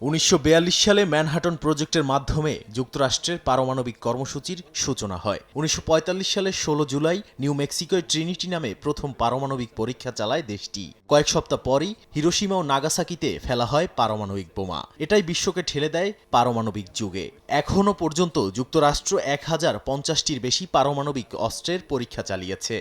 উনিশশো বিয়াল্লিশ সালে ম্যানহাটন প্রজেক্টের মাধ্যমে যুক্তরাষ্ট্রের পারমাণবিক কর্মসূচির সূচনা হয়। উনিশশো সালের ষোলো জুলাই নিউ মেক্সিকোয় ট্রিনিটি নামে প্রথম পারমাণবিক পরীক্ষা চালায় দেশটি। কয়েক সপ্তাহ পরই হিরোসীমা ও নাগাসাকিতে ফেলা হয় পারমাণবিক বোমা। এটাই বিশ্বকে ঠেলে দেয় পারমাণবিক যুগে। এখনও পর্যন্ত যুক্তরাষ্ট্র এক হাজার পঞ্চাশটির বেশি পারমাণবিক অস্ত্রের পরীক্ষা চালিয়েছে।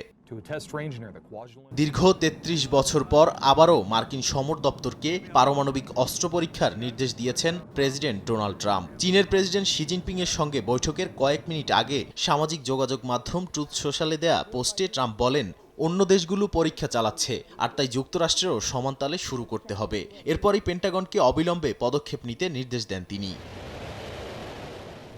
দীর্ঘ ৩৩ বছর পর আবারও মার্কিন সমর দপ্তরকে পারমাণবিক অস্ত্র পরীক্ষার নির্দেশ দিয়েছেন প্রেসিডেন্ট ডোনাল্ড ট্রাম্প। চীনের প্রেসিডেন্ট শি জিনপিং এর সঙ্গে বৈঠকের কয়েক মিনিট আগে সামাজিক যোগাযোগ মাধ্যম ট্রুথ সোশ্যালে দেয়া পোস্টে ট্রাম্প বলেন, অন্য দেশগুলো পরীক্ষা চালাচ্ছে, আর তাই যুক্তরাষ্ট্রেরও সমানতালে শুরু করতে হবে। এরপরই পেন্টাগনকে অবিলম্বে পদক্ষেপ নিতে নির্দেশ দেন তিনি।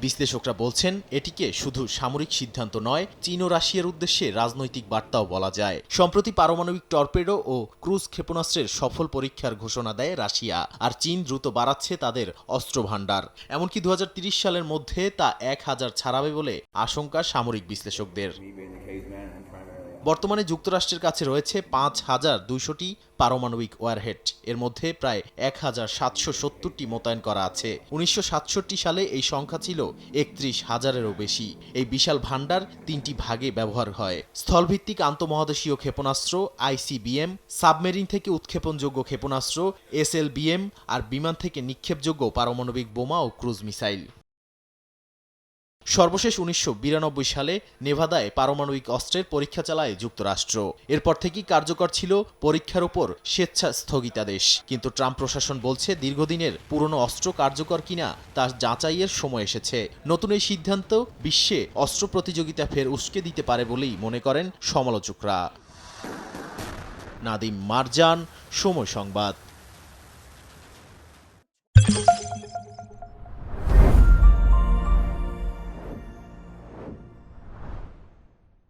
বিশ্লেষকরা বলছেন, এটিকে শুধু সামরিক সিদ্ধান্ত নয়, চীন ও রাশিয়ার উদ্দেশ্যে রাজনৈতিক বার্তাও বলা যায়। সম্প্রতি পারমাণবিক টর্পেডো ও ক্রুজ ক্ষেপণাস্ত্রের সফল পরীক্ষার ঘোষণা দেয় রাশিয়া, আর চীন দ্রুত বাড়াচ্ছে তাদের অস্ত্র ভাণ্ডার এমনকি দু সালের মধ্যে তা এক হাজার ছাড়াবে বলে আশঙ্কা সামরিক বিশ্লেষকদের। বর্তমানে যুক্তরাষ্ট্রের কাছে রয়েছে পাঁচ হাজার দুইশোটি পারমাণবিক ওয়ারহেড। এর মধ্যে প্রায় এক হাজার সাতশো সত্তরটি মোতায়েন করা আছে। উনিশশো সাতষট্টি সালে এই সংখ্যা ছিল একত্রিশ হাজারেরও বেশি। এই বিশাল ভাণ্ডার তিনটি ভাগে ব্যবহার হয়। স্থলভিত্তিক আন্তঃমহাদেশীয় ক্ষেপণাস্ত্র, আইসিবিএম, সাবমেরিন থেকে উৎক্ষেপণযোগ্য ক্ষেপণাস্ত্র, এসএলবিএম আর বিমান থেকে নিক্ষেপযোগ্য পারমাণবিক বোমা ও ক্রুজ মিসাইল। সর্বশেষ উনিশশো বিরানব্বই সালে নেভাদায় পারমাণবিক অস্ত্রের পরীক্ষা চালায় যুক্তরাষ্ট্র। এরপর থেকেই কার্যকর ছিল পরীক্ষার উপর স্বেচ্ছা স্থগিতাদেশ কিন্তু ট্রাম্প প্রশাসন বলছে দীর্ঘদিনের পুরনো অস্ত্র কার্যকর কিনা তা যাচাইয়ের সময় এসেছে। নতুন এই সিদ্ধান্ত বিশ্বে অস্ত্র প্রতিযোগিতা ফের উস্কে দিতে পারে বলেই মনে করেন সমালোচকরা। নাদিম মারজান, সময় সংবাদ।